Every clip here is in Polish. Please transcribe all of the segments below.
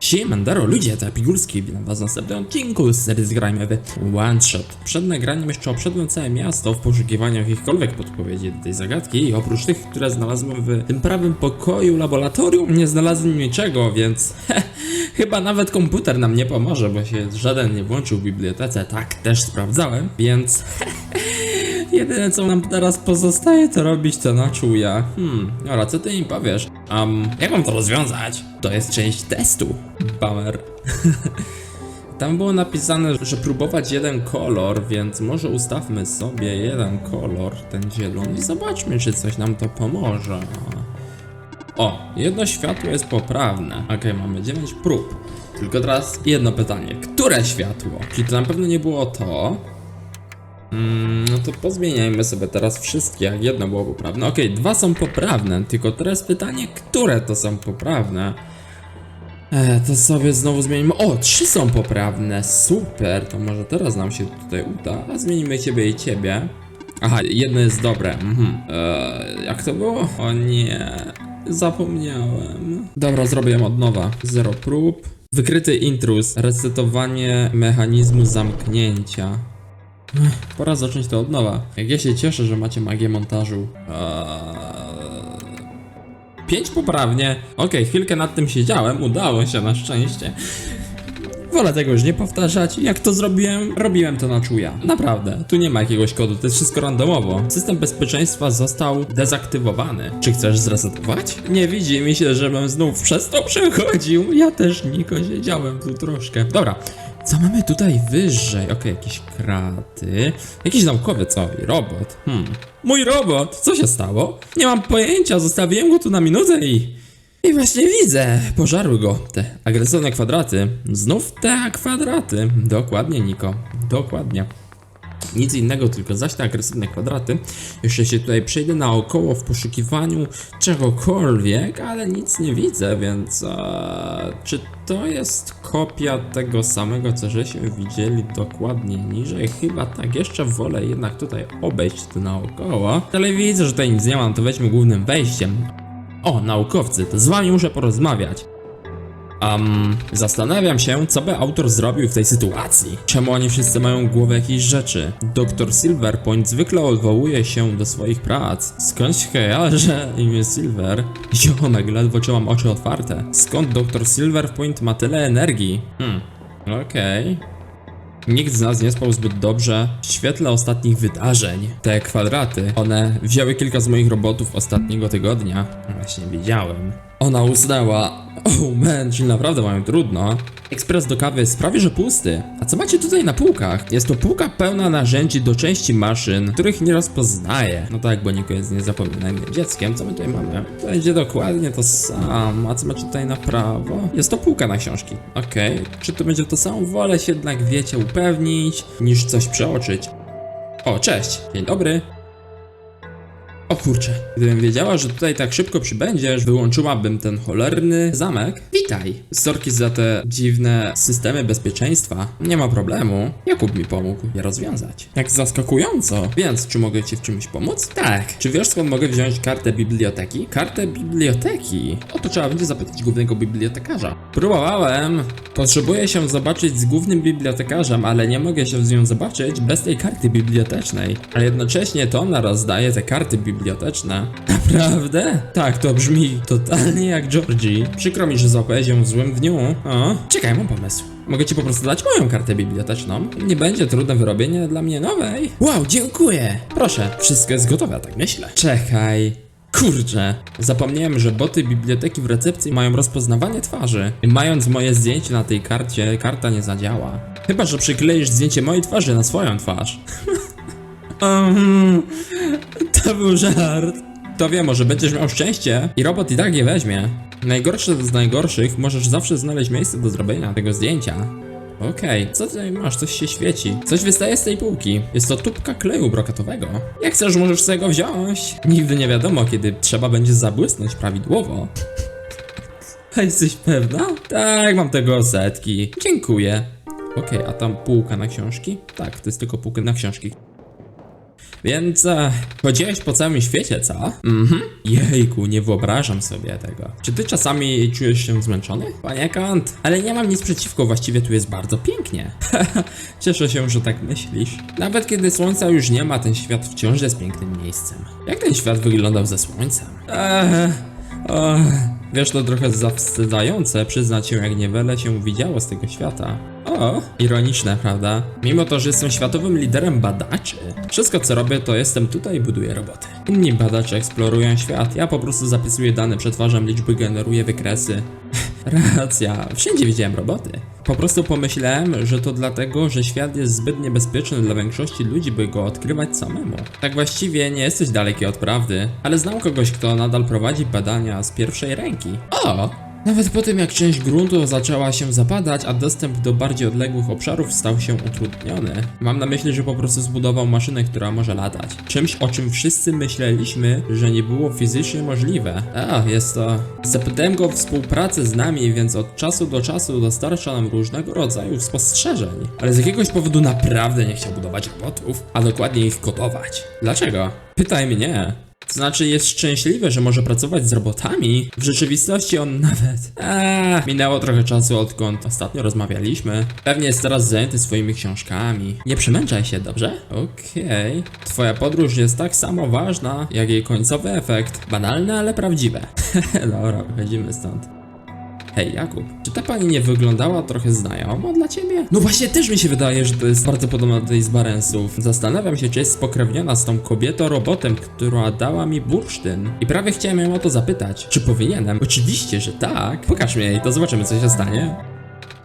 Siemandaro ludzie, to Pigulski, witam was w następnym odcinku z serii Zgrajmy w One Shot. Przed nagraniem jeszcze obszedłem całe miasto w poszukiwaniu jakichkolwiek podpowiedzi do tej zagadki i oprócz tych, które znalazłem w tym prawym pokoju laboratorium, nie znalazłem niczego, więc chyba nawet komputer nam nie pomoże, bo się żaden nie włączył w bibliotece, tak też sprawdzałem, więc Jedyne co nam teraz pozostaje to robić to na czuja. Hmm, dobra, co ty im powiesz? Um, jak mam to rozwiązać? To jest część testu. Bummer. Tam było napisane, że próbować jeden kolor, więc może ustawmy sobie jeden kolor, ten zielony i zobaczmy, czy coś nam to pomoże. O, jedno światło jest poprawne. Okej, mamy 9 prób. Tylko teraz jedno pytanie. Które światło? Czyli to na pewno nie było to. Mm, no to pozmieniajmy sobie teraz wszystkie, jak jedno było poprawne. Okej, dwa są poprawne, tylko teraz pytanie, które to są poprawne? E, to sobie znowu zmienimy. O, trzy są poprawne, super, to może teraz nam się tutaj uda. A zmienimy ciebie i ciebie. Aha, jedno jest dobre. Mhm. E, jak to było? O nie, zapomniałem. Dobra, zrobię ją od nowa. Zero prób. Wykryty intruz, resetowanie mechanizmu zamknięcia. Pora zacząć to od nowa. Jak ja się cieszę, że macie magię montażu. Eee... Pięć poprawnie. Okej, chwilkę nad tym siedziałem, udało się na szczęście. Wolę tego już nie powtarzać. Jak to zrobiłem? Robiłem to na czuja. Naprawdę, tu nie ma jakiegoś kodu, to jest wszystko randomowo. System bezpieczeństwa został dezaktywowany. Czy chcesz zresetować? Nie widzi mi się, żebym znów przez to przechodził. Ja też Niko siedziałem tu troszkę. Dobra. Co mamy tutaj wyżej? Okej, jakieś kraty. Jakiś naukowiec, o, i robot. Hmm. Mój robot! Co się stało? Nie mam pojęcia, zostawiłem go tu na minutę i... I właśnie widzę, pożarły go te agresywne kwadraty. Znów te kwadraty. Dokładnie, Niko. Dokładnie. Nic innego, tylko zaś te agresywne kwadraty. Jeszcze się tutaj przejdę naokoło w poszukiwaniu czegokolwiek, ale nic nie widzę, więc e, czy to jest kopia tego samego, co żeśmy widzieli dokładnie niżej? Chyba tak, jeszcze wolę jednak tutaj obejść to naokoło. Ale widzę, że tutaj nic nie ma, no to weźmy głównym wejściem. O, naukowcy, to z wami muszę porozmawiać. Um, zastanawiam się, co by autor zrobił w tej sytuacji. Czemu oni wszyscy mają w głowie jakieś rzeczy? Doktor Silverpoint zwykle odwołuje się do swoich prac. Skąd się kojarzę imię Silver? Ziomek, ledwo czy mam oczy otwarte. Skąd doktor Silverpoint ma tyle energii? Hmm, okej. Nikt z nas nie spał zbyt dobrze w świetle ostatnich wydarzeń. Te kwadraty, one wzięły kilka z moich robotów ostatniego tygodnia. Właśnie widziałem. Ona usnęła. Oh man, czyli naprawdę mają trudno. Ekspres do kawy jest prawie że pusty. A co macie tutaj na półkach? Jest to półka pełna narzędzi do części maszyn, których nie rozpoznaję. No tak, bo Niko jest niezapominajnym dzieckiem. Co my tutaj mamy? To będzie dokładnie to samo. A co macie tutaj na prawo? Jest to półka na książki. Okej. Czy to będzie to samo? Wolę się jednak, wiecie, upewnić, niż coś przeoczyć. O, cześć. Dzień dobry. O kurczę, gdybym wiedziała, że tutaj tak szybko przybędziesz, wyłączyłabym ten cholerny zamek. Witaj. Sorki za te dziwne systemy bezpieczeństwa. Nie ma problemu. Jakub mi pomógł je rozwiązać. Jak zaskakująco. Więc, czy mogę ci w czymś pomóc? Tak. Czy wiesz skąd mogę wziąć kartę biblioteki? Kartę biblioteki? O to trzeba będzie zapytać głównego bibliotekarza. Próbowałem. Potrzebuję się zobaczyć z głównym bibliotekarzem, ale nie mogę się z nią zobaczyć bez tej karty bibliotecznej. A jednocześnie to ona rozdaje te karty biblioteczne. Naprawdę? Tak, to brzmi totalnie jak Georgie. Przykro mi, że złapałeś ją w złym dniu. O, czekaj, mam pomysł. Mogę ci po prostu dać moją kartę biblioteczną. Nie będzie trudne wyrobienie dla mnie nowej. Wow, dziękuję. Proszę, wszystko jest gotowe, tak myślę. Czekaj. Kurczę, zapomniałem, że boty biblioteki w recepcji mają rozpoznawanie twarzy. Mając moje zdjęcie na tej karcie, karta nie zadziała. Chyba, że przykleisz zdjęcie mojej twarzy na swoją twarz. Um, to był żart. To wiem, może będziesz miał szczęście i robot i tak je weźmie. Najgorsze z najgorszych, możesz zawsze znaleźć miejsce do zrobienia tego zdjęcia. Okej, co tutaj masz? Coś się świeci. Coś wystaje z tej półki. Jest to tubka kleju brokatowego. Jak chcesz, możesz sobie go wziąć. Nigdy nie wiadomo, kiedy trzeba będzie zabłysnąć prawidłowo. A jesteś pewna? Tak, mam tego setki. Dziękuję. Okej, a tam półka na książki? Tak, to jest tylko półka na książki. Więc e, chodziłeś po całym świecie, co? Mhm. Jejku, nie wyobrażam sobie tego. Czy ty czasami czujesz się zmęczony? Paniekąd, ale nie mam nic przeciwko, właściwie tu jest bardzo pięknie. Cieszę się, że tak myślisz. Nawet kiedy słońca już nie ma, ten świat wciąż jest pięknym miejscem. Jak ten świat wyglądał ze słońcem? Eee, wiesz, to trochę zawstydzające przyznać się, jak niewiele się widziało z tego świata. O, ironiczne, prawda? Mimo to, że jestem światowym liderem badaczy, wszystko co robię, to jestem tutaj i buduję roboty. Inni badacze eksplorują świat, ja po prostu zapisuję dane, przetwarzam liczby, generuję wykresy. Racja, wszędzie widziałem roboty. Po prostu pomyślałem, że to dlatego, że świat jest zbyt niebezpieczny dla większości ludzi, by go odkrywać samemu. Tak właściwie nie jesteś daleki od prawdy, ale znam kogoś, kto nadal prowadzi badania z pierwszej ręki. O! Nawet po tym, jak część gruntu zaczęła się zapadać, a dostęp do bardziej odległych obszarów stał się utrudniony, mam na myśli, że po prostu zbudował maszynę, która może latać. Czymś, o czym wszyscy myśleliśmy, że nie było fizycznie możliwe. A, jest to... Zapytałem go o współpracę z nami, więc od czasu do czasu dostarcza nam różnego rodzaju spostrzeżeń. Ale z jakiegoś powodu naprawdę nie chciał budować robotów, a dokładnie ich kodować. Dlaczego? Pytaj mnie. Znaczy jest szczęśliwy, że może pracować z robotami? W rzeczywistości on nawet... Eee, minęło trochę czasu odkąd ostatnio rozmawialiśmy. Pewnie jest teraz zajęty swoimi książkami. Nie przemęczaj się, dobrze? Okej. Twoja podróż jest tak samo ważna, jak jej końcowy efekt. Banalne, ale prawdziwe. Dobra, wychodzimy stąd. Hej Jakub, czy ta pani nie wyglądała trochę znajomo dla ciebie? No właśnie też mi się wydaje, że to jest bardzo podobna do tej z Barensów. Zastanawiam się, czy jest spokrewniona z tą kobietą robotem, która dała mi bursztyn. I prawie chciałem ją o to zapytać, czy powinienem? Oczywiście, że tak. Pokaż mi jej, to zobaczymy co się stanie.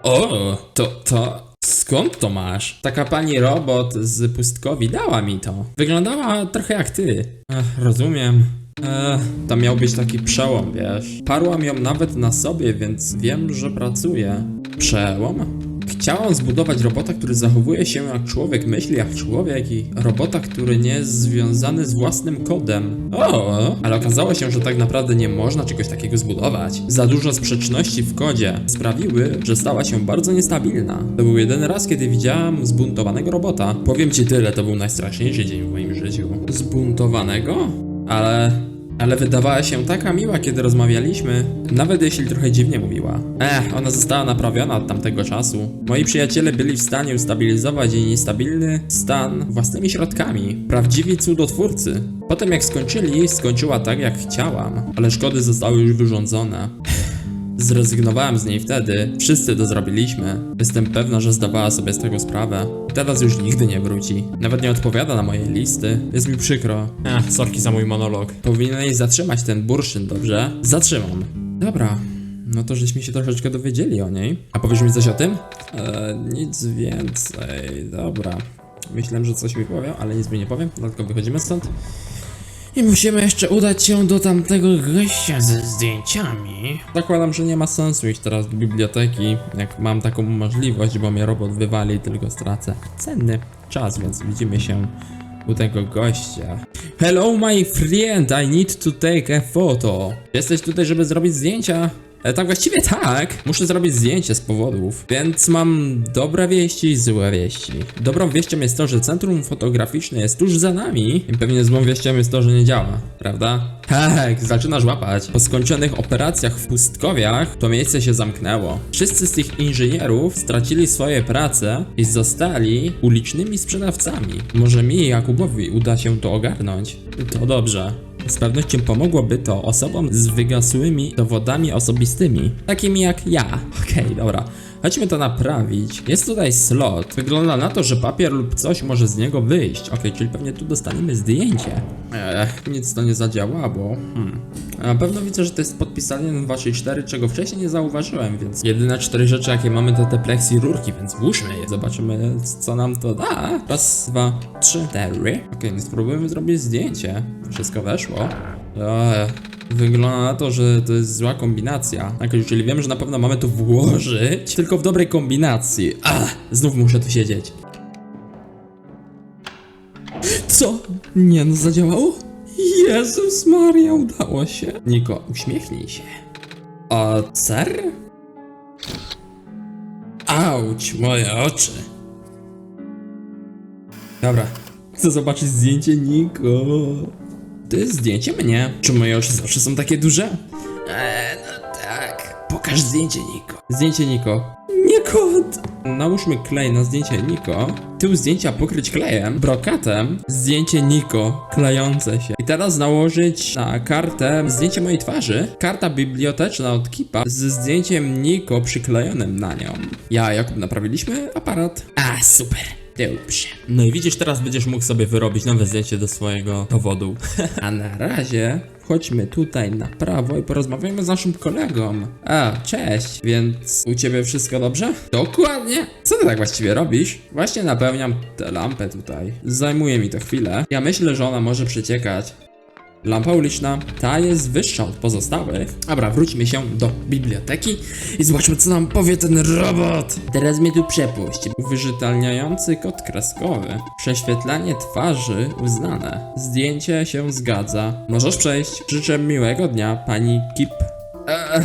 O, to, to... Skąd to masz? Taka pani robot z pustkowi dała mi to. Wyglądała trochę jak ty. Ech, rozumiem. Ech, to miał być taki przełom, wiesz. Parłam ją nawet na sobie, więc wiem, że pracuje. Przełom? Chciałam zbudować robota, który zachowuje się jak człowiek, myśli jak człowiek i robota, który nie jest związany z własnym kodem. O, ale okazało się, że tak naprawdę nie można czegoś takiego zbudować. Za dużo sprzeczności w kodzie sprawiły, że stała się bardzo niestabilna. To był jeden raz, kiedy widziałam zbuntowanego robota. Powiem ci tyle, to był najstraszniejszy dzień w moim życiu. Zbuntowanego? Ale... Ale wydawała się taka miła, kiedy rozmawialiśmy, nawet jeśli trochę dziwnie mówiła. Ech, ona została naprawiona od tamtego czasu. Moi przyjaciele byli w stanie ustabilizować jej niestabilny stan własnymi środkami. Prawdziwi cudotwórcy. Potem jak skończyli, skończyła tak jak chciałam, ale szkody zostały już wyrządzone. Zrezygnowałem z niej wtedy, wszyscy to zrobiliśmy. Jestem pewna, że zdawała sobie z tego sprawę. Teraz już nigdy nie wróci. Nawet nie odpowiada na moje listy. Jest mi przykro. Ech, sorki za mój monolog. Powinieneś zatrzymać ten bursztyn, dobrze? Zatrzymam. Dobra. No to żeśmy się troszeczkę dowiedzieli o niej. A powiesz mi coś o tym? Eee, nic więcej. Dobra. Myślałem, że coś mi powiem, ale nic mi nie powiem. Dlatego wychodzimy stąd. I musimy jeszcze udać się do tamtego gościa ze zdjęciami. Zakładam, że nie ma sensu iść teraz do biblioteki, jak mam taką możliwość, bo mnie robot wywali i tylko stracę cenny czas, więc widzimy się u tego gościa. Hello my friend, I need to take a photo. Jesteś tutaj, żeby zrobić zdjęcia? E, tak właściwie tak. Muszę zrobić zdjęcie z powodów, więc mam dobre wieści i złe wieści. Dobrą wieścią jest to, że centrum fotograficzne jest tuż za nami i pewnie złą wieścią jest to, że nie działa, prawda? Tak, zaczynasz łapać. Po skończonych operacjach w pustkowiach to miejsce się zamknęło. Wszyscy z tych inżynierów stracili swoje prace i zostali ulicznymi sprzedawcami. Może mi, Jakubowi, uda się to ogarnąć. To dobrze. Z pewnością pomogłoby to osobom z wygasłymi dowodami osobistymi, takimi jak ja. Okej, dobra. Chodźmy to naprawić. Jest tutaj slot. Wygląda na to, że papier lub coś może z niego wyjść. Okej, czyli pewnie tu dostaniemy zdjęcie. Ech, nic to nie zadziałało. Hmm. Na pewno widzę, że to jest podpisanie na 2-4, czego wcześniej nie zauważyłem, więc jedyne cztery rzeczy, jakie mamy, to te plexi rurki, więc włóżmy je. Zobaczymy, co nam to da. Raz, dwa, trzy, cztery. Okej, no spróbujemy zrobić zdjęcie. Wszystko weszło. Eee, Wygląda na to, że to jest zła kombinacja. Tak, czyli wiem, że na pewno mamy to włożyć, tylko w dobrej kombinacji. A, znów muszę tu siedzieć. Co? Nie no, zadziałało? Jezus Maria, udało się. Niko, uśmiechnij się. O, cer? Auć, moje oczy. Dobra, Chcę zobaczyć zdjęcie Niko. To jest zdjęcie mnie. Czy moje oczy zawsze są takie duże? Eee, no tak. Pokaż zdjęcie Niko. Zdjęcie Niko. Nie kot! Nałóżmy klej na zdjęcie Niko. Tył zdjęcia pokryć klejem, brokatem. Zdjęcie Niko, klejące się. I teraz nałożyć na kartę zdjęcie mojej twarzy. Karta biblioteczna od Kipa ze zdjęciem Niko przyklejonym na nią. Ja, Jakub, naprawiliśmy aparat. A, super. Dobrze. No i widzisz, teraz będziesz mógł sobie wyrobić nowe zdjęcie do swojego dowodu. A na razie chodźmy tutaj na prawo i porozmawiajmy z naszym kolegą. A, cześć, więc u ciebie wszystko dobrze? Dokładnie. Co ty tak właściwie robisz? Właśnie napełniam tę lampę tutaj. Zajmuje mi to chwilę. Ja myślę, że ona może przeciekać. Lampa uliczna, ta jest wyższa od pozostałych. Dobra, wróćmy się do biblioteki i zobaczmy, co nam powie ten robot. Teraz mnie tu przepuść. Uwyżytelniający kod kreskowy. Prześwietlanie twarzy uznane. Zdjęcie się zgadza. Możesz przejść. Życzę miłego dnia, pani Kip. Eee,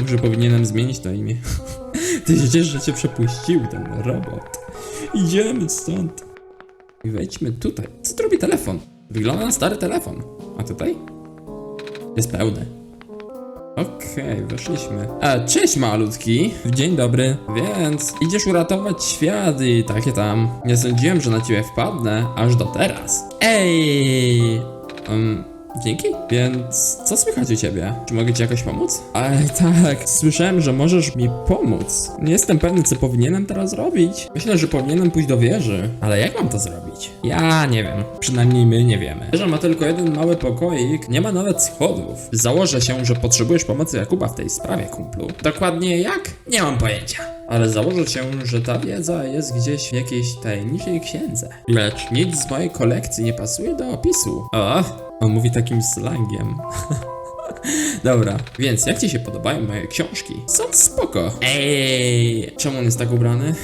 może powinienem zmienić to imię. Ty się ciesz, że cię przepuścił ten robot. Idziemy stąd. I wejdźmy tutaj. Co robi telefon? Wygląda na stary telefon. A tutaj? Jest pełny. Okej, weszliśmy. A, cześć malutki. Dzień dobry. Więc idziesz uratować świat i takie tam. Nie sądziłem, że na ciebie wpadnę, aż do teraz. Ej! Um, dzięki. Więc co słychać u ciebie? Czy mogę ci jakoś pomóc? Ale tak, słyszałem, że możesz mi pomóc. Nie jestem pewny, co powinienem teraz robić. Myślę, że powinienem pójść do wieży. Ale jak mam to zrobić? Ja nie wiem. Przynajmniej my nie wiemy. Wieża ma tylko jeden mały pokoik, nie ma nawet schodów. Założę się, że potrzebujesz pomocy Jakuba w tej sprawie, kumplu. Dokładnie jak? Nie mam pojęcia. Ale założę się, że ta wiedza jest gdzieś w jakiejś tajemniczej księdze. Lecz nic z mojej kolekcji nie pasuje do opisu. O, on mówi takim slangiem. Dobra, więc jak ci się podobają moje książki? Są spoko. Ej, czemu on jest tak ubrany?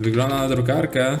Wygląda na drukarkę.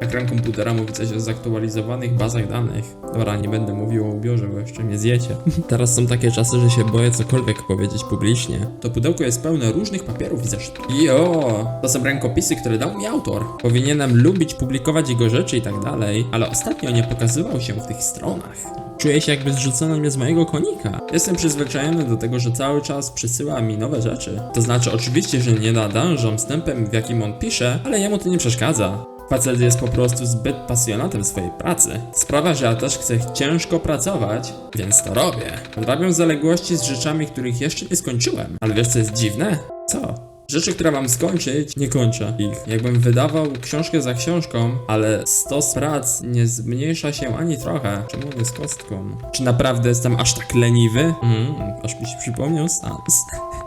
Ekran komputera mówi coś o zaktualizowanych bazach danych. Dobra, nie będę mówił o ubiorze, bo jeszcze mnie zjecie. Teraz są takie czasy, że się boję cokolwiek powiedzieć publicznie. To pudełko jest pełne różnych papierów i zeszytów. Jo, to są rękopisy, które dał mi autor. Powinienem lubić publikować jego rzeczy i tak dalej, ale ostatnio nie pokazywał się w tych stronach. Czuję się jakby zrzucono mnie z mojego konika. Jestem przyzwyczajony do tego, że cały czas przysyła mi nowe rzeczy. To znaczy oczywiście, że nie nadążam z tempem, w jakim on pisze, ale jemu to nie przeszkadza. Facet jest po prostu zbyt pasjonatem swojej pracy. Sprawia, że ja też chcę ciężko pracować, więc to robię. Odrabiam zaległości z rzeczami, których jeszcze nie skończyłem. Ale wiesz co jest dziwne? Co? Rzeczy, które mam skończyć, nie kończę ich. Jakbym wydawał książkę za książką, ale stos prac nie zmniejsza się ani trochę. Czemu on jest kostką? Czy naprawdę jestem aż tak leniwy? Mm, aż mi się przypomniał Stans.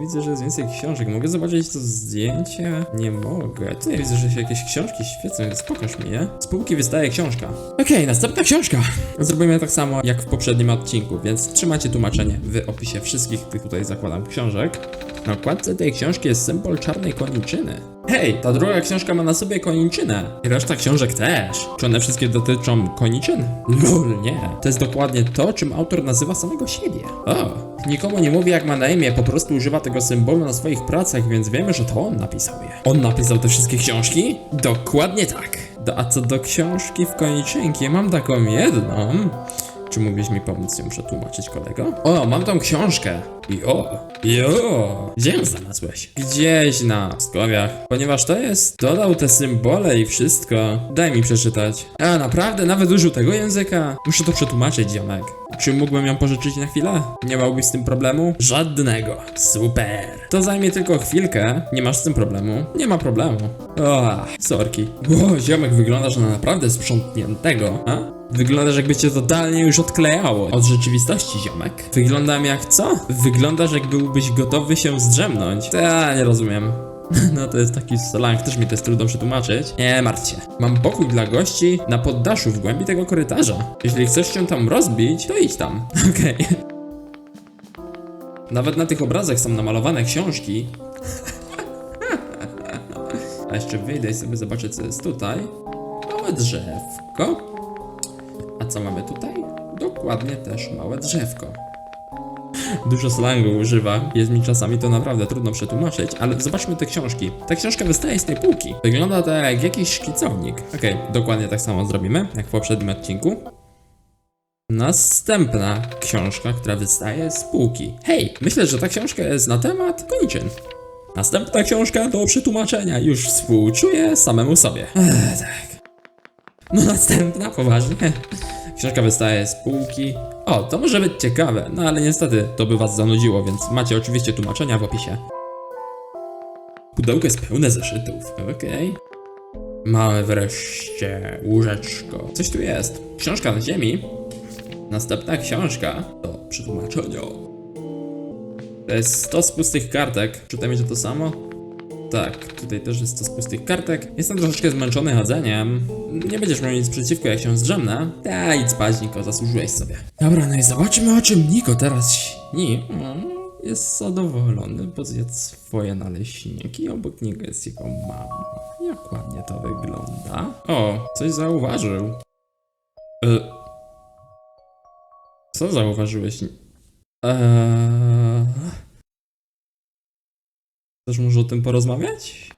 Widzę, że jest więcej książek. Mogę zobaczyć to zdjęcie? Nie mogę. Tutaj widzę, że się jakieś książki świecą, więc pokaż mi je. Z półki wystaje książka. Okej, następna książka. Zrobimy tak samo jak w poprzednim odcinku, więc trzymacie tłumaczenie w opisie wszystkich tych tutaj zakładam książek. Na okładce tej książki jest symbol czarnej koniczyny. Hej, ta druga książka ma na sobie koniczynę. I reszta książek też. Czy one wszystkie dotyczą koniczyn? Lol, nie. To jest dokładnie to, czym autor nazywa samego siebie. O, nikomu nie mówi jak ma na imię, po prostu używa tego symbolu na swoich pracach, więc wiemy, że to on napisał je. On napisał te wszystkie książki? Dokładnie tak. Do, a co do książki w koniczynki, mam taką jedną. Czy mógłbyś mi pomóc ją przetłumaczyć, kolego? O, mam tą książkę. Jo, jo, gdzie ją znalazłeś? Gdzieś na skowiach. Ponieważ to jest, dodał te symbole i wszystko. Daj mi przeczytać. A, naprawdę? Nawet użył tego języka? Muszę to przetłumaczyć, ziomek. Czy mógłbym ją pożyczyć na chwilę? Nie miałbyś z tym problemu? Żadnego. Super. To zajmie tylko chwilkę. Nie masz z tym problemu? Nie ma problemu. O, sorki. O, ziomek, wyglądasz na naprawdę sprzątniętego, a? Wyglądasz jakby cię totalnie już odklejało od rzeczywistości, ziomek. Wyglądam jak co? Wyglądasz jak byłbyś gotowy się zdrzemnąć. Ja nie rozumiem. No to jest taki slang, też mi to jest trudno przetłumaczyć. Nie martw się. Mam pokój dla gości na poddaszu w głębi tego korytarza. Jeśli chcesz się tam rozbić, to idź tam. Okej. Nawet na tych obrazach są namalowane książki. A jeszcze wyjdę i sobie zobaczę co jest tutaj. Małe drzewko. Co mamy tutaj? Dokładnie też małe drzewko. dużo slangu używa. Jest mi czasami to naprawdę trudno przetłumaczyć, ale zobaczmy te książki. Ta książka wystaje z tej półki. Wygląda to jak jakiś szkicownik. Okej, dokładnie tak samo zrobimy, jak w poprzednim odcinku. Następna książka, która wystaje z półki. Hej, myślę, że ta książka jest na temat kończyn. Następna książka do przetłumaczenia. Już współczuję samemu sobie. Ech, tak. No następna, poważnie. Książka wystaje z półki. O, to może być ciekawe, no ale niestety to by was zanudziło, więc macie oczywiście tłumaczenia w opisie. Pudełko jest pełne zeszytów. Okej. Małe wreszcie łóżeczko. Coś tu jest. Książka na ziemi. Następna książka do przetłumaczenia. To jest 100 z pustych kartek. Czytajmy, że to samo? Tak, tutaj też jest 100 z pustych kartek. Jestem troszeczkę zmęczony chodzeniem. Nie będziesz miał nic przeciwko, jak się zdrzemnę. Daj, idź spać, Niko, zasłużyłeś sobie. Dobra, no i zobaczmy, o czym Niko teraz śni. Mm, Jest zadowolony, bo zjadł swoje naleśniki. Obok niego jest jego mama. Jak ładnie to wygląda. O, coś zauważył. E, co zauważyłeś? Eee... Chcesz może o tym porozmawiać?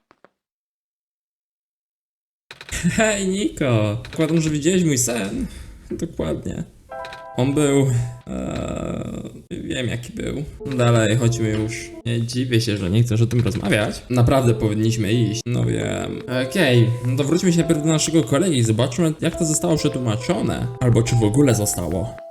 Hej, Niko! Zakładam, że widziałeś mój sen. Dokładnie. On był... Eee, wiem jaki był. Dalej, chodźmy już. Nie dziwię się, że nie chcesz o tym rozmawiać. Naprawdę powinniśmy iść. No wiem. Okej, no to wróćmy się najpierw do naszego kolegi i zobaczmy, jak to zostało przetłumaczone. Albo czy w ogóle zostało.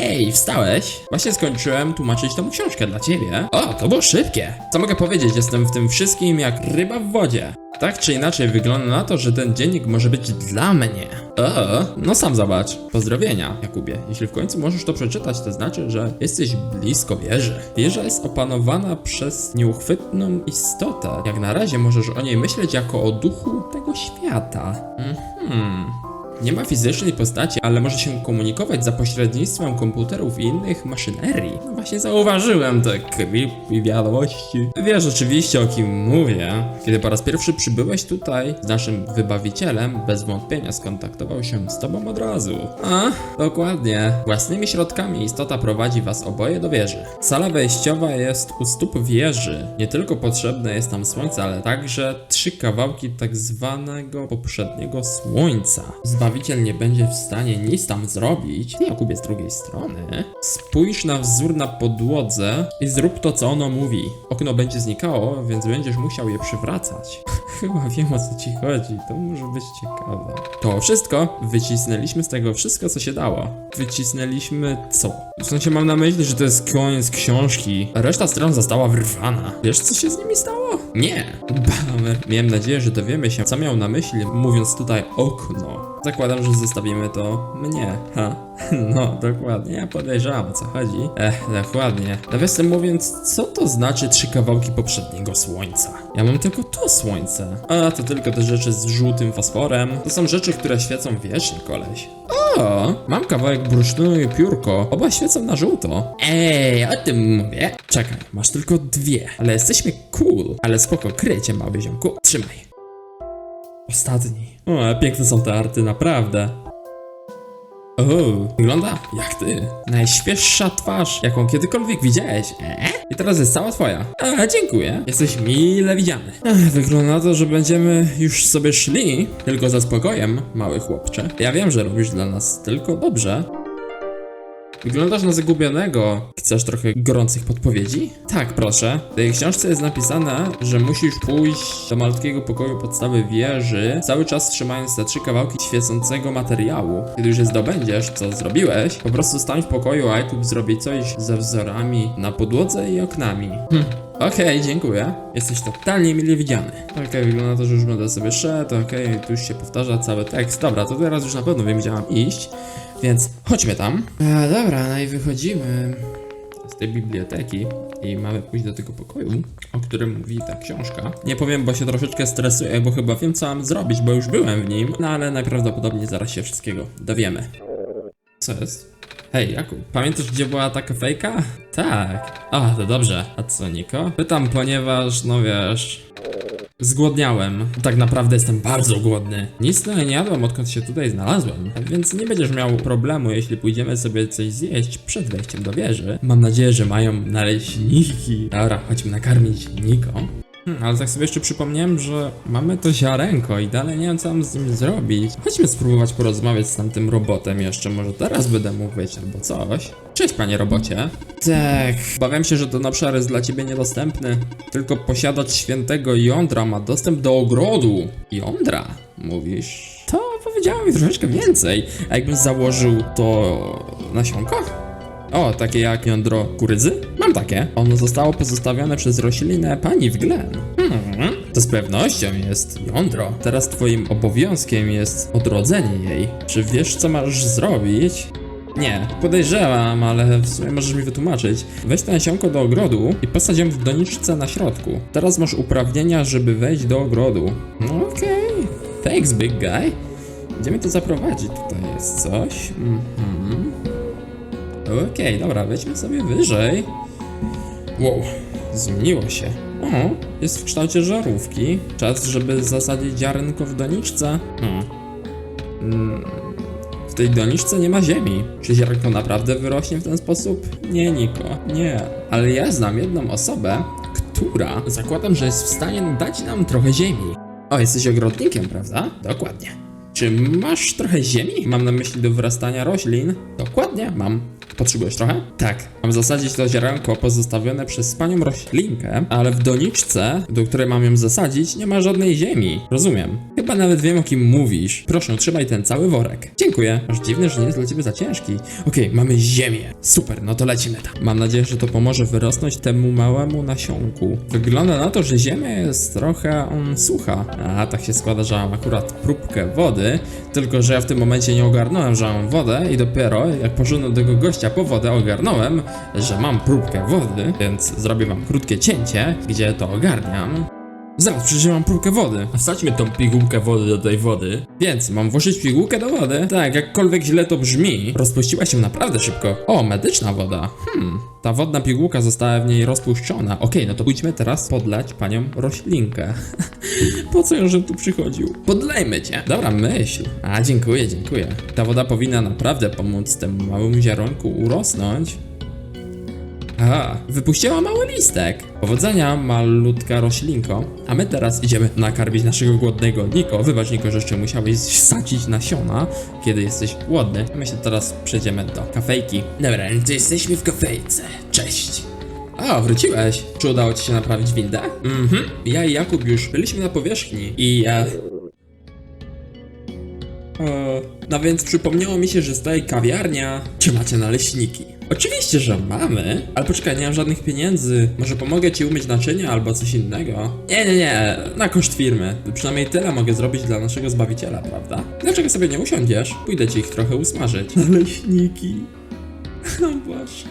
Ej, wstałeś? Właśnie skończyłem tłumaczyć tą książkę dla ciebie. O, to było szybkie. Co mogę powiedzieć, jestem w tym wszystkim jak ryba w wodzie. Tak czy inaczej wygląda na to, że ten dziennik może być dla mnie. O, no sam zobacz. Pozdrowienia, Jakubie. Jeśli w końcu możesz to przeczytać, to znaczy, że jesteś blisko wieży. Wieża jest opanowana przez nieuchwytną istotę. Jak na razie możesz o niej myśleć jako o duchu tego świata. Mhm. Nie ma fizycznej postaci, ale może się komunikować za pośrednictwem komputerów i innych maszynerii. No właśnie zauważyłem te creepy wiadomości. Wiesz oczywiście o kim mówię. Kiedy po raz pierwszy przybyłeś tutaj z naszym wybawicielem, bez wątpienia skontaktował się z tobą od razu. A, dokładnie. Własnymi środkami istota prowadzi was oboje do wieży. Sala wejściowa jest u stóp wieży. Nie tylko potrzebne jest tam słońce, ale także trzy kawałki tak zwanego poprzedniego słońca. Zbawiciel nie będzie w stanie nic tam zrobić. Ty, Jakubie, z drugiej strony. Spójrz na wzór na podłodze i zrób to, co ono mówi. Okno będzie znikało, więc będziesz musiał je przywracać. Chyba wiem o co ci chodzi, to może być ciekawe. To wszystko, wycisnęliśmy z tego wszystko, co się dało. Wycisnęliśmy co? W sensie mam na myśli, że to jest koniec książki. Reszta stron została wyrwana. Wiesz, co się z nimi stało? Nie. Bummer. Miałem nadzieję, że dowiemy się, co miał na myśli, mówiąc tutaj okno. Zakładam, że zostawimy to mnie. Ha. No, dokładnie. Ja podejrzewam o co chodzi. Ech, dokładnie. Nawiasem mówiąc, co to znaczy trzy kawałki poprzedniego słońca? Ja mam tylko to słońce. A, to tylko te rzeczy z żółtym fosforem. To są rzeczy, które świecą wiecznie, koleś. O, mam kawałek bursztynu i piórko. Oba świecą na żółto. Ej, o tym mówię. Czekaj, masz tylko dwie. Ale jesteśmy cool. Ale spoko, kryjcie, mały ziomku. Trzymaj. Ostatni. O, ale piękne są te arty, naprawdę. O, wygląda jak ty. Najświeższa twarz, jaką kiedykolwiek widziałeś. E? I teraz jest cała twoja. A, dziękuję. Jesteś mile widziany. Ech, wygląda na to, że będziemy już sobie szli, tylko za spokojem, mały chłopcze. Ja wiem, że robisz dla nas tylko dobrze. Wyglądasz na zagubionego. Chcesz trochę gorących podpowiedzi? Tak, proszę. W tej książce jest napisane, że musisz pójść do malutkiego pokoju podstawy wieży, cały czas trzymając te trzy kawałki świecącego materiału. Kiedy już je zdobędziesz, co zrobiłeś, po prostu stań w pokoju, a Jakub zrobi coś ze wzorami na podłodze i oknami. Hm. Okej, dziękuję. Jesteś totalnie mile widziany. Okej, wygląda na to, że już będę sobie szedł, okej, tu już się powtarza cały tekst. Dobra, to teraz już na pewno wiem, gdzie mam iść, więc chodźmy tam. E, dobra, no i wychodzimy z tej biblioteki i mamy pójść do tego pokoju, o którym mówi ta książka. Nie powiem, bo się troszeczkę stresuję, bo chyba wiem, co mam zrobić, bo już byłem w nim, no ale najprawdopodobniej zaraz się wszystkiego dowiemy. Co jest? Hej, Jakub, pamiętasz gdzie była taka fejka? Tak. A, to dobrze. A co, Niko? Pytam, ponieważ, no wiesz... Zgłodniałem. Tak naprawdę jestem bardzo głodny. Nic tutaj nie jadłem, odkąd się tutaj znalazłem. Więc nie będziesz miał problemu, jeśli pójdziemy sobie coś zjeść przed wejściem do wieży. Mam nadzieję, że mają naleśniki. Dobra, chodźmy nakarmić Niko. Hmm, ale tak sobie jeszcze przypomniałem, że mamy to ziarenko i dalej nie wiem co mam z nim zrobić. Chodźmy spróbować porozmawiać z tamtym robotem jeszcze, może teraz będę mógł wejść albo coś. Cześć panie robocie. Tak, obawiam się, że ten obszar jest dla ciebie niedostępny. Tylko posiadacz świętego jądra ma dostęp do ogrodu. Jądra, mówisz? To powiedziało mi troszeczkę więcej. A jakbym założył to nasionko? O, takie jak jądro kurydzy? Mam takie. Ono zostało pozostawione przez roślinę pani w Glen. Hmm, to z pewnością jest jądro. Teraz twoim obowiązkiem jest odrodzenie jej. Czy wiesz, co masz zrobić? Nie, podejrzewam, ale w sumie możesz mi wytłumaczyć. Weź to nasionko do ogrodu i posadź ją w doniczce na środku. Teraz masz uprawnienia, żeby wejść do ogrodu. No okej. Thanks, big guy. Mnie to zaprowadzi? Tutaj jest coś. Mhm. Okej, dobra, wejdźmy sobie wyżej. Wow, zmieniło się. O, jest w kształcie żarówki. Czas, żeby zasadzić ziarenko w doniczce. Hmm. Mm, W tej doniczce nie ma ziemi. Czy ziarenko naprawdę wyrośnie w ten sposób? Nie, Niko, nie. Ale ja znam jedną osobę, która zakładam, że jest w stanie dać nam trochę ziemi. O, jesteś ogrodnikiem, prawda? Dokładnie. Czy masz trochę ziemi? Mam na myśli do wyrastania roślin. Dokładnie, mam. Potrzebujesz trochę? Tak. Mam zasadzić to ziarenko pozostawione przez panią roślinkę, ale w doniczce, do której mam ją zasadzić, nie ma żadnej ziemi. Rozumiem. Chyba nawet wiem o kim mówisz. Proszę, trzymaj ten cały worek. Dziękuję. Aż dziwne, że nie jest dla ciebie za ciężki. Okej, mamy ziemię. Super, no to lecimy tam. Mam nadzieję, że to pomoże wyrosnąć temu małemu nasionku. Wygląda na to, że ziemia jest trochę um, sucha. A tak się składa, że mam akurat próbkę wody, tylko że ja w tym momencie nie ogarnąłem, że mam wodę i dopiero jak poszedłem do tego gościa po wodę ogarnąłem, że mam próbkę wody, więc zrobię wam krótkie cięcie, gdzie to ogarniam. Zaraz, przecież mam próbkę wody. A Wsadźmy tą pigułkę wody do tej wody. Więc mam włożyć pigułkę do wody? Tak, jakkolwiek źle to brzmi, rozpuściła się naprawdę szybko. O, medyczna woda. Hmm, ta wodna pigułka została w niej rozpuszczona. Okej, no to pójdźmy teraz podlać panią roślinkę. po co ją, że tu przychodził? Podlejmy cię. Dobra, myśl. A, dziękuję, dziękuję. Ta woda powinna naprawdę pomóc temu małemu ziaronku urosnąć. A, wypuściła mały listek. Powodzenia, malutka roślinko. A my teraz idziemy nakarmić naszego głodnego Niko. Wybacz Niko, że jeszcze musiałeś sadzić nasiona, kiedy jesteś głodny. Myślę, teraz przejdziemy do kafejki. Dobra, to jesteśmy w kafejce. Cześć. A, wróciłeś. Czy udało ci się naprawić windę? Mhm. Ja i Jakub już byliśmy na powierzchni i ja... E, no więc przypomniało mi się, że stoi kawiarnia. Czy macie naleśniki? Oczywiście, że mamy. Ale poczekaj, nie mam żadnych pieniędzy. Może pomogę ci umyć naczynia albo coś innego? Nie, nie, nie. Na koszt firmy. Przynajmniej tyle mogę zrobić dla naszego Zbawiciela, prawda? Dlaczego sobie nie usiądziesz? Pójdę ci ich trochę usmażyć. Naleśniki. No Boże.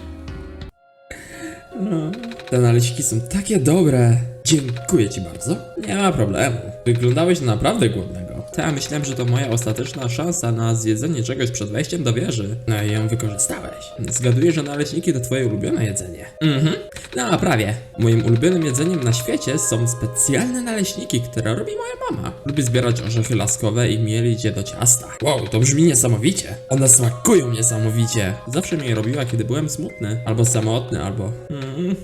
No. Te naleśniki są takie dobre. Dziękuję ci bardzo. Nie ma problemu. Wyglądałeś na naprawdę głodnego. Ta, myślałem, że to moja ostateczna szansa na zjedzenie czegoś przed wejściem do wieży. No i ją wykorzystałeś. Zgaduję, że naleśniki to twoje ulubione jedzenie. Mhm. No, prawie. Moim ulubionym jedzeniem na świecie są specjalne naleśniki, które robi moja mama. Lubię zbierać orzechy laskowe i mielić je do ciasta. Wow, to brzmi niesamowicie. One smakują niesamowicie. Zawsze mi je robiła, kiedy byłem smutny, albo samotny, albo... Mm,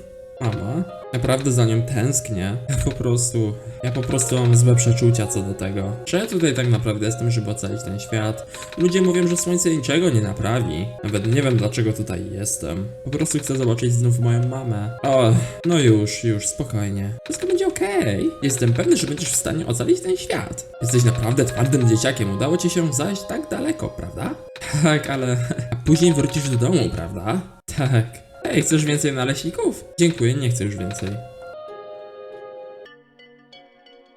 mama. Naprawdę za nią tęsknię. Ja po prostu... Ja po prostu mam złe przeczucia co do tego. Czy ja tutaj tak naprawdę jestem, żeby ocalić ten świat? Ludzie mówią, że słońce niczego nie naprawi. Nawet nie wiem dlaczego tutaj jestem. Po prostu chcę zobaczyć znów moją mamę. O, no już, już, spokojnie. Wszystko będzie okej. Jestem pewny, że będziesz w stanie ocalić ten świat. Jesteś naprawdę twardym dzieciakiem. Udało ci się zajść tak daleko, prawda? Tak, ale... A później wrócisz do domu, prawda? Tak. Ej, chcesz więcej naleśników? Dziękuję, nie chcę już więcej.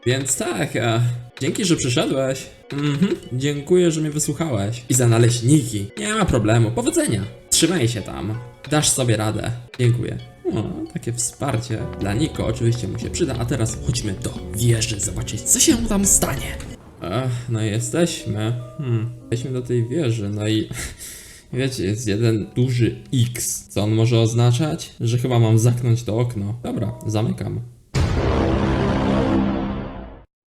Więc tak, a dzięki, że przyszedłeś. Mhm, dziękuję, że mnie wysłuchałeś. I za naleśniki. Nie ma problemu, powodzenia. Trzymaj się tam. Dasz sobie radę. Dziękuję. O, takie wsparcie. Dla Niko oczywiście mu się przyda, a teraz chodźmy do wieży zobaczyć, co się tam stanie. Ach, no jesteśmy. Hmm, jesteśmy do tej wieży, no i... Wiecie, jest jeden duży X. Co on może oznaczać? Że chyba mam zamknąć to okno. Dobra, zamykam.